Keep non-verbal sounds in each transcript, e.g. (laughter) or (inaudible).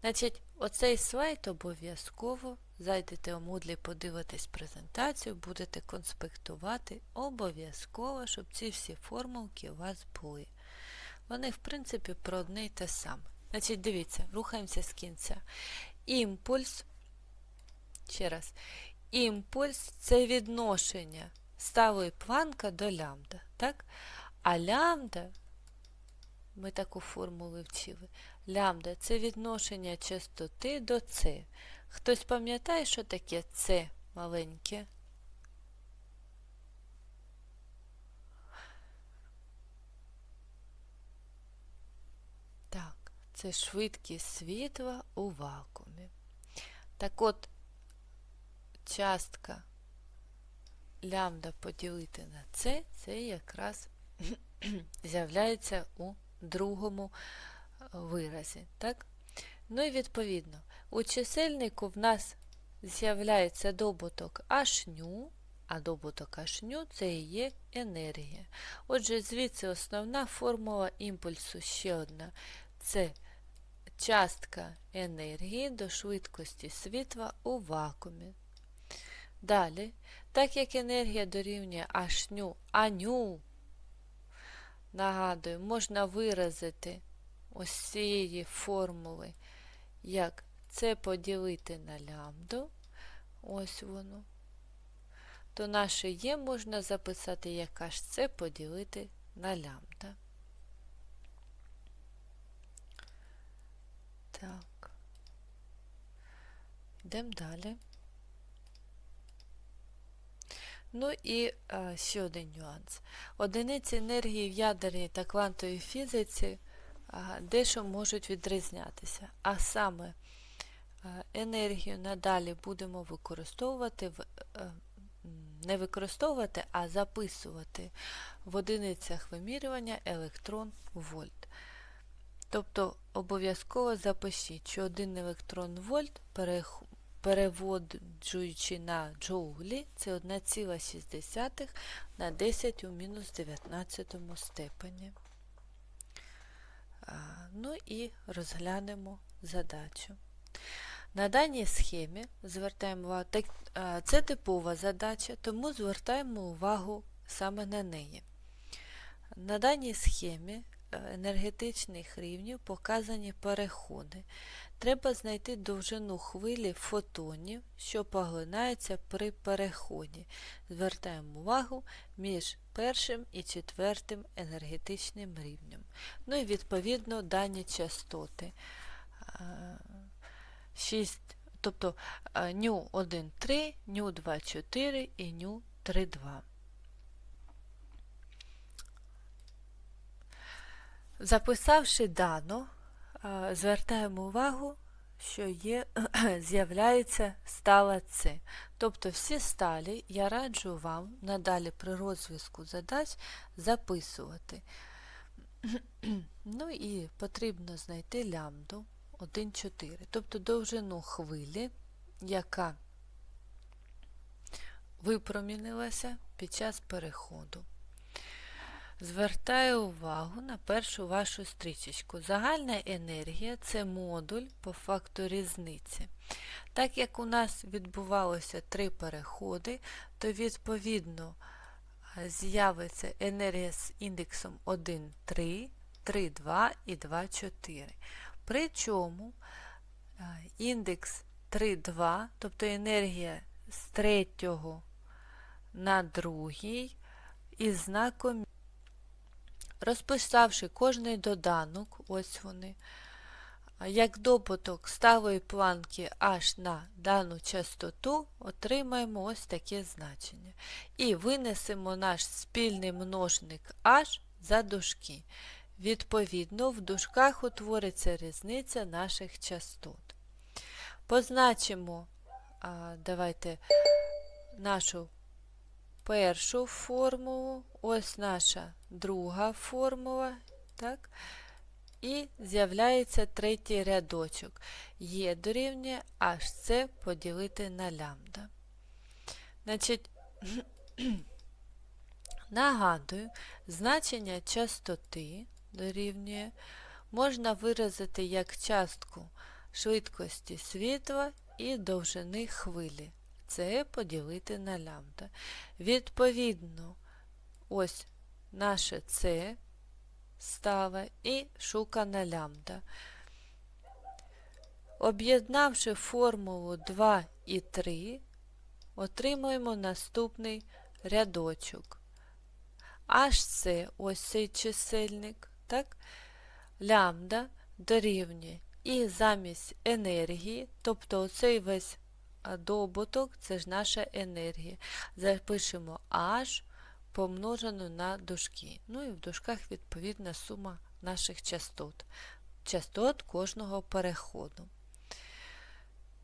Значить, оцей слайд обов'язково зайдете у Moodle, подивитесь презентацію, будете конспектувати обов'язково, щоб ці всі формулки у вас були. Вони, в принципі, про одне й те саме. Значить, дивіться, рухаємося з кінця. Імпульс, ще раз, імпульс це відношення ставої планка до лямбда. Так? А лямбда, ми таку формулу вчили, лямбда це відношення частоти до С. Хтось пам'ятає, що таке С маленьке? Так, це швидкість світла у вакуумі. Так от, частка лямбда поділити на С, це якраз (clears throat) з'являється у другому виразі. Так? Ну і відповідно, у чисельнику в нас з'являється добуток H-ню, а добуток H-ню це і є енергія. Отже, звідси основна формула імпульсу ще одна. Це частка енергії до швидкості світла у вакуумі. Далі, так як енергія дорівнює H-ню, а ню, нагадую, можна виразити ось цієї формули, як це поділити на лямбду, ось воно, то наше є можна записати, яка ж це поділити на лямбда. Так. Йдемо далі. Ну і а, ще один нюанс. Одиниці енергії в ядерній та квантовій фізиці дещо можуть відрізнятися. А саме енергію надалі будемо використовувати в, не використовувати, а записувати в одиницях вимірювання електрон вольт. Тобто обов'язково запишіть, що 1 електрон вольт переводжуючи на джоулі, це 1,6 на 10 у мінус 19 степені. Ну і розглянемо задачу. На даній схемі звертаємо увагу, це типова задача, тому звертаємо увагу саме на неї. На даній схемі енергетичних рівнів показані переходи. Треба знайти довжину хвилі фотонів, що поглинаються при переході. Звертаємо увагу між першим і четвертим енергетичним рівнем. Ну і відповідно дані частоти. 6, тобто ню 1,3, ню 2,4 і ню 3,2. Записавши дано, звертаємо увагу, що є, (clears throat) з'являється стала С. Тобто всі сталі я раджу вам надалі при розв'язку задач записувати. (clears throat) Ну і потрібно знайти лямбду 1,4, тобто довжину хвилі, яка випромінилася під час переходу. Звертаю увагу на першу вашу стрічечку. Загальна енергія це модуль по факту різниці. Так як у нас відбувалося три переходи, то відповідно з'явиться енергія з індексом 1, 3, 3, 2 і 2, 4. Причому індекс 3, 2, тобто енергія з третього на другий із знаком Розписавши кожний доданок, ось вони, як добуток ставої планки аж на дану частоту, отримаємо ось таке значення. І винесемо наш спільний множник h за дужки. Відповідно, в дужках утвориться різниця наших частот. Позначимо, давайте нашу першу формулу, ось наша друга формула, так? І з'являється третій рядочок. Є дорівнює це поділити на лямбда. Значить, (clears throat) нагадую, значення частоти дорівнює можна виразити як частку швидкості світла і довжини хвилі. Це поділити на лямбда. Відповідно, ось наше С стала і шукана лямбда. Об'єднавши формулу 2 і 3, отримуємо наступний рядочок. Аж це ось цей чисельник, так? лямбда дорівнює і замість енергії, тобто оцей весь добуток, це ж наша енергія. Запишемо H помножено на дужки. Ну і в дужках відповідна сума наших частот, частот кожного переходу.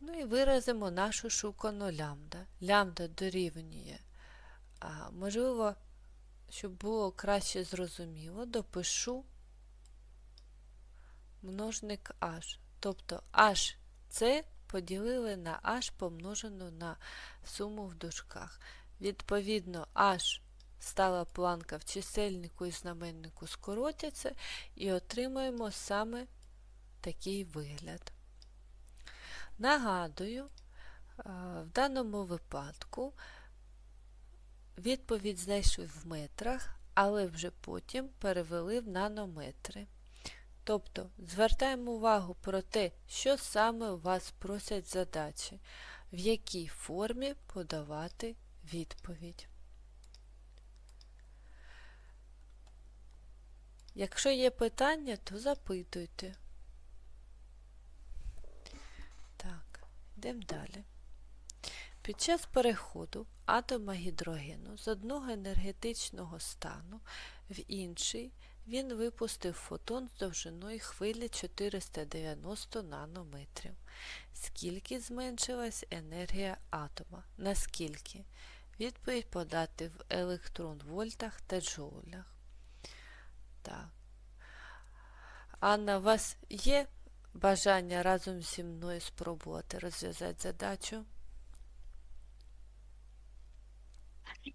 Ну і виразимо нашу шукану лямбда. Лямбда дорівнює. А, можливо, щоб було краще зрозуміло, допишу множник h. Тобто h це поділили на h помножено на суму в дужках. Відповідно, h стала планка в чисельнику і знаменнику скоротяться і отримаємо саме такий вигляд. Нагадую, в даному випадку відповідь знайшли в метрах, але вже потім перевели в нанометри. Тобто звертаємо увагу про те, що саме вас просять задачі, в якій формі подавати відповідь. Якщо є питання, то запитуйте. Так, йдемо далі. Під час переходу атома гідрогену з одного енергетичного стану в інший він випустив фотон з довжиною хвилі 490 нанометрів. Скільки зменшилась енергія атома? Наскільки? Відповідь подати в електрон-вольтах та джоулях. Так. Анна, у вас є бажання разом зі мною спробувати розв'язати задачу?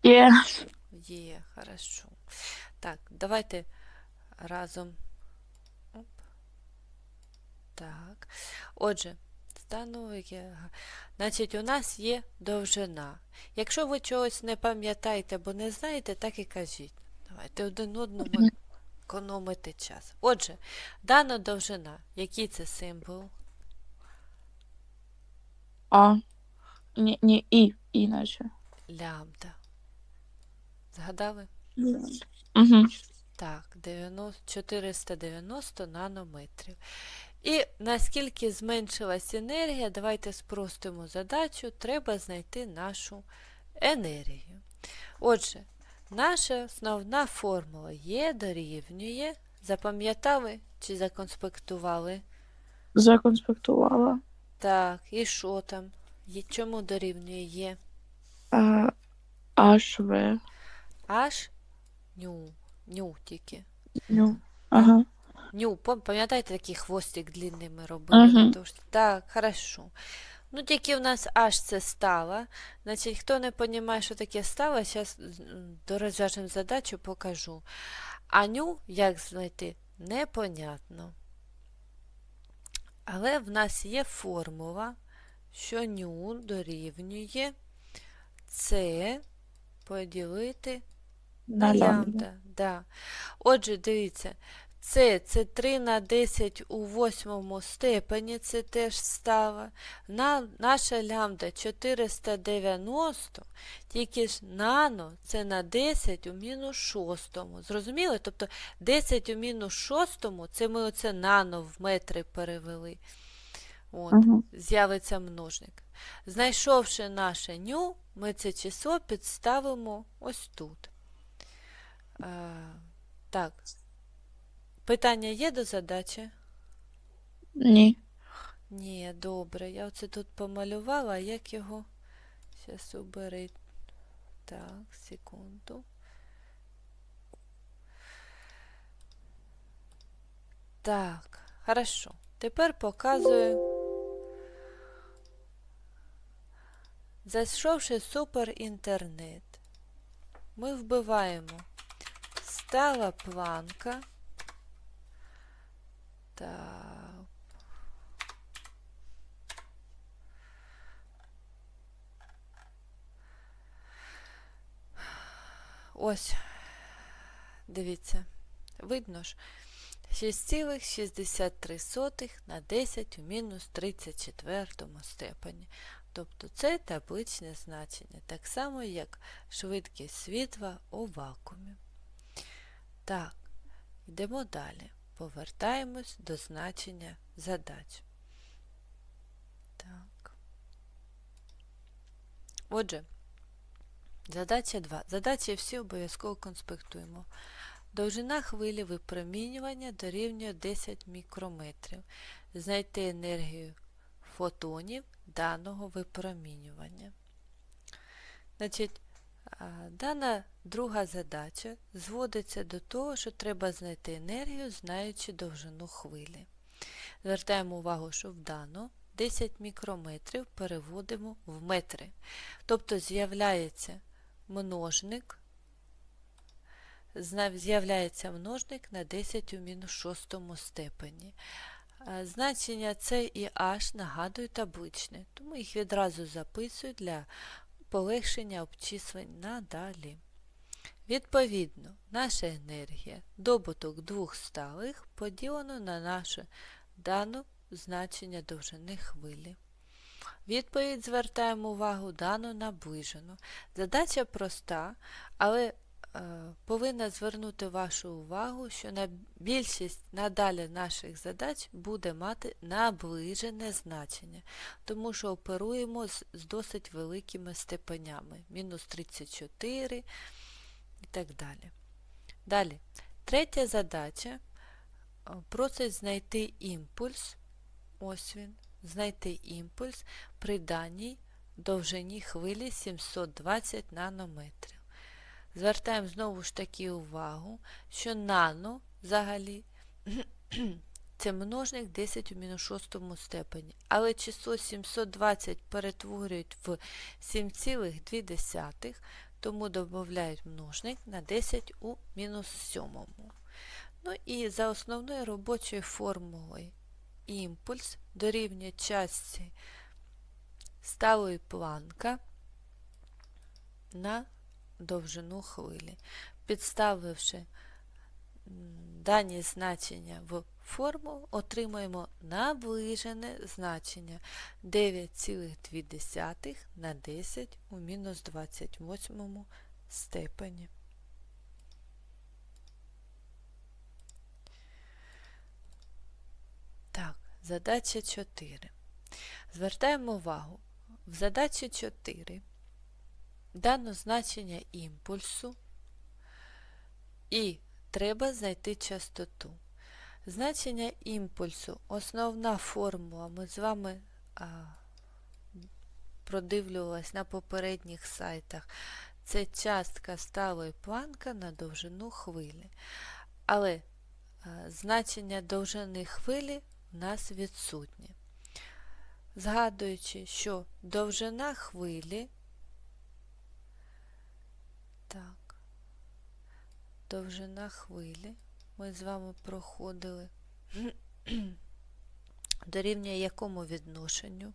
Є. Є, хорошо. Так, давайте разом. Оп. Так. Отже. Значить, у нас є довжина. Якщо ви чогось не пам'ятаєте або не знаєте, так і кажіть. Давайте один одному економити час. Отже, дана довжина. Який це символ? А. Ні, ні, і, іначе. Лямбда. Згадали? Угу. Так, 90, 490 нанометрів. І наскільки зменшилась енергія, давайте спростимо задачу, треба знайти нашу енергію. Отже, наша основна формула Є дорівнює. Запам'ятали чи законспектували? Законспектувала. Так, і що там? Є- Чому дорівнює Є? HV. Аж ню. Ню тільки. Ну. Ага. Ню, пам'ятаєте, такий хвостик длинний ми робили? На дошці? Так, хорошо. Ну, тільки в нас аж це стало. Значить, хто не розуміє, що таке стало, зараз дорозв'яжемо задачу, покажу. А ню, як знайти, непонятно. Але в нас є формула, що ню дорівнює це поділити На лямбда. Да. Отже, дивіться, це, це 3 на 10 у восьмому степені, це теж става. На, наша лямбда 490, тільки ж нано це на 10 у мінус шостому. Зрозуміли? Тобто 10 у мінус шостому, це ми оце нано в метри перевели. От, Угу. з'явиться множник. Знайшовши наше ню, ми це число підставимо ось тут. Так. Питання є до задачі? Ні. Ні, добре. Я оце тут помалювала, а як його. Зараз убери. Так, секунду. Так, хорошо. Тепер показую. Зайшовши в суперінтернет, ми вбиваємо стала планка. Так. Ось, дивіться, видно ж, 6,63 на 10 у мінус 34 степені. Тобто це табличне значення, так само, як швидкість світла у вакуумі. Так, йдемо далі. Повертаємось до значення задач. Так. Отже, задача 2. Задачі всі обов'язково конспектуємо. Довжина хвилі випромінювання дорівнює 10 мікрометрів. Знайти енергію фотонів даного випромінювання. Значить, дана друга задача зводиться до того, що треба знайти енергію, знаючи довжину хвилі. Звертаємо увагу, що в дану 10 мікрометрів переводимо в метри. Тобто з'являється множник, з'являється множник на 10 у мінус 6 степені. Значення С і H нагадують табличне, тому їх відразу записую для полегшення обчислень надалі. Відповідно, наша енергія, добуток двох сталих поділено на наше дану значення довжини хвилі. Відповідь звертаємо увагу дану наближену. Задача проста, але повинна звернути вашу увагу, що на більшість надалі наших задач буде мати наближене значення, тому що оперуємо з, з досить великими степенями, мінус 34 і так далі. Далі, третя задача е, просить знайти імпульс, ось він, знайти імпульс при даній довжині хвилі 720 нанометрів. Звертаємо знову ж таки увагу, що нано взагалі (clears throat) це множник 10 у мінус 6 степені, але число 720 перетворюють в 7,2, тому додають множник на 10 у мінус 7. Ну і за основною робочою формулою імпульс дорівнює частці сталої планка на довжину хвилі. Підставивши дані значення в формулу, отримаємо наближене значення 9,2 на 10 у мінус 28 степені. Так, задача 4. Звертаємо увагу. В задачі 4 дано значення імпульсу і треба знайти частоту. Значення імпульсу, основна формула, ми з вами а, продивлювалась на попередніх сайтах. Це частка сталої планка на довжину хвилі. Але а, значення довжини хвилі в нас відсутнє. Згадуючи, що довжина хвилі так. Довжина хвилі. Ми з вами проходили. (clears throat) Дорівнює якому відношенню?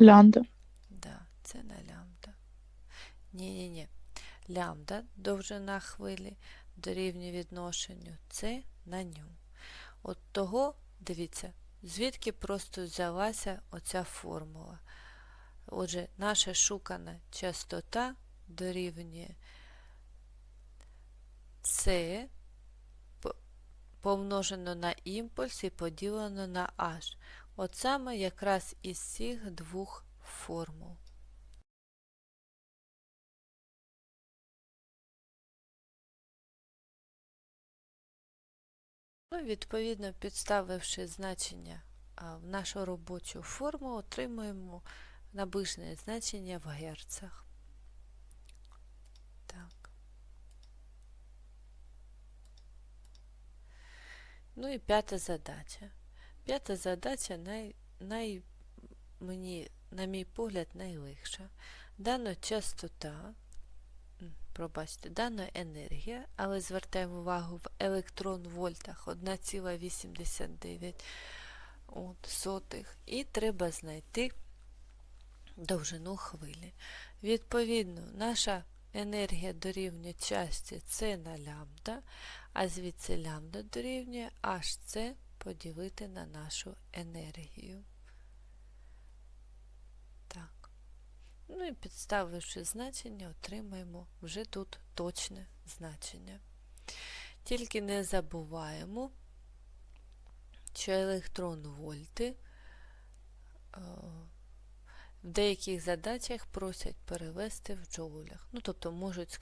Лямбда. Да, це на лямбда. Ні-ні-ні. Лямбда, довжина хвилі, дорівнює відношенню С на ню. От того, дивіться, звідки просто взялася оця формула. Отже, наша шукана частота дорівнює С помножено на імпульс і поділено на H. От саме якраз із цих двох формул. Ну, відповідно, підставивши значення в нашу робочу форму, отримуємо наближене значення в герцах. Так. Ну і п'ята задача. П'ята задача най, най, мені, на мій погляд, найлегша. Дана частота, пробачте, дана енергія, але звертаємо увагу в електрон-вольтах 1,89 от, сотих. І треба знайти довжину хвилі. Відповідно, наша енергія дорівнює часті С на лямбда, а звідси лямбда дорівнює hc поділити на нашу енергію. Так. Ну і підставивши значення, отримаємо вже тут точне значення. Тільки не забуваємо, що електрон вольти е, в деяких задачах просять перевести в джоулях. Ну, тобто можуть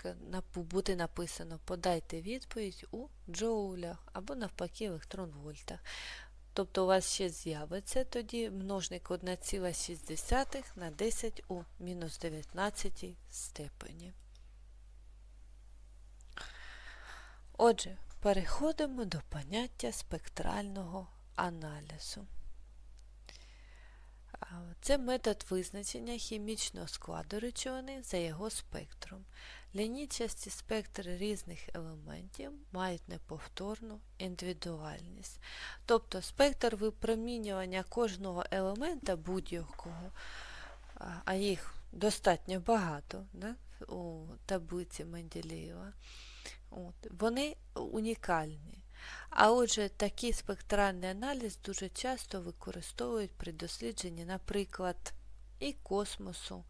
бути написано подайте відповідь у джоулях або навпаки електрон вольтах. Тобто у вас ще з'явиться тоді множник 1,6 на 10 у мінус 19 степені. Отже, переходимо до поняття спектрального аналізу. Це метод визначення хімічного складу речовини за його спектром. Лінійчасті спектри різних елементів мають неповторну індивідуальність. Тобто спектр випромінювання кожного елемента будь-якого, а- їх достатньо багато да, у таблиці Менделєєва, вони унікальні. А отже, такий спектральний аналіз дуже часто використовують при дослідженні, наприклад, і космосу,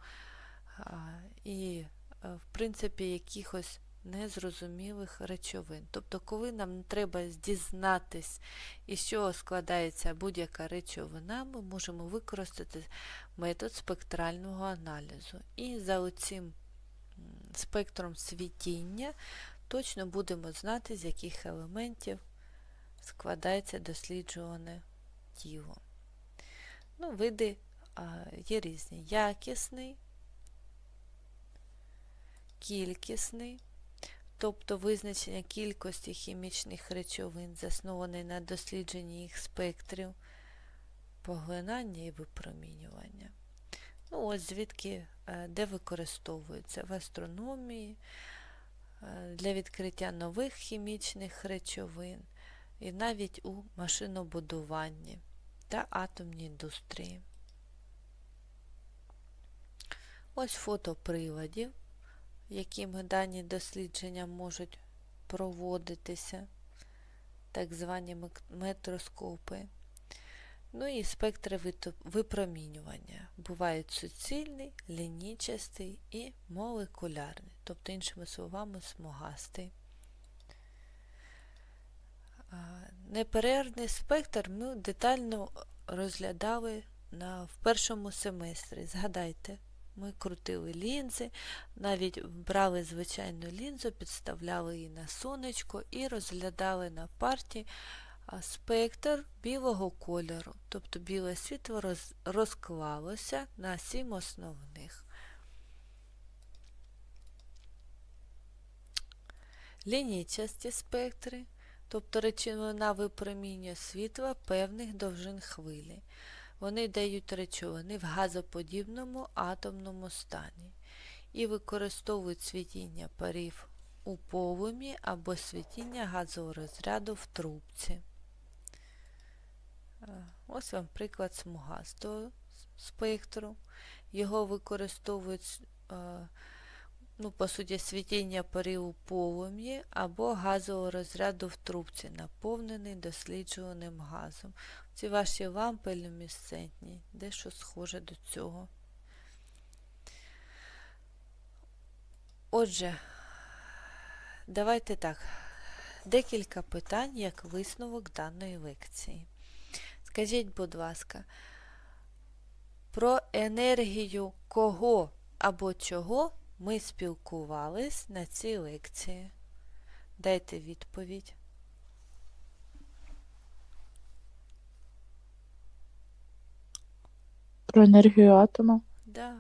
і, е, в принципі, якихось незрозумілих речовин. Тобто, коли нам треба дізнатись, із чого складається будь-яка речовина, ми можемо використати метод спектрального аналізу. І за оцим спектром світіння точно будемо знати, з яких елементів складається досліджуване тіло. Ну, види є різні: якісний, кількісний, тобто визначення кількості хімічних речовин, заснований на дослідженні їх спектрів, поглинання і випромінювання. Ну, ось звідки, е, де використовується в астрономії, для відкриття нових хімічних речовин і навіть у машинобудуванні та атомній індустрії. Ось фото приладів, якими дані дослідження можуть проводитися, так звані метроскопи. Ну і спектри випромінювання. Бувають суцільний, лінійчастий і молекулярний, тобто, іншими словами, смугастий. Неперервний спектр ми детально розглядали на, в першому семестрі. Згадайте, ми крутили лінзи, навіть брали звичайну лінзу, підставляли її на сонечко і розглядали на парті а, спектр білого кольору. Тобто біле світло роз, розклалося на сім основних. Лінійчасті спектри, тобто речовина випромінює світла певних довжин хвилі. Вони дають речовини в газоподібному атомному стані і використовують світіння парів у полум'ї або світіння газового розряду в трубці. А, Ось вам приклад смугастого спектру. Його використовують, е, ну, по суті, світіння парів полум'ї або газового розряду в трубці, наповнений досліджуваним газом. Ці ваші лампи люмісцентні, дещо схоже до цього. Отже, давайте так. Декілька питань як висновок даної лекції. Скажіть, будь ласка, про енергію кого або чого ми спілкувались на цій лекції? Дайте відповідь. Про енергію атома. Да,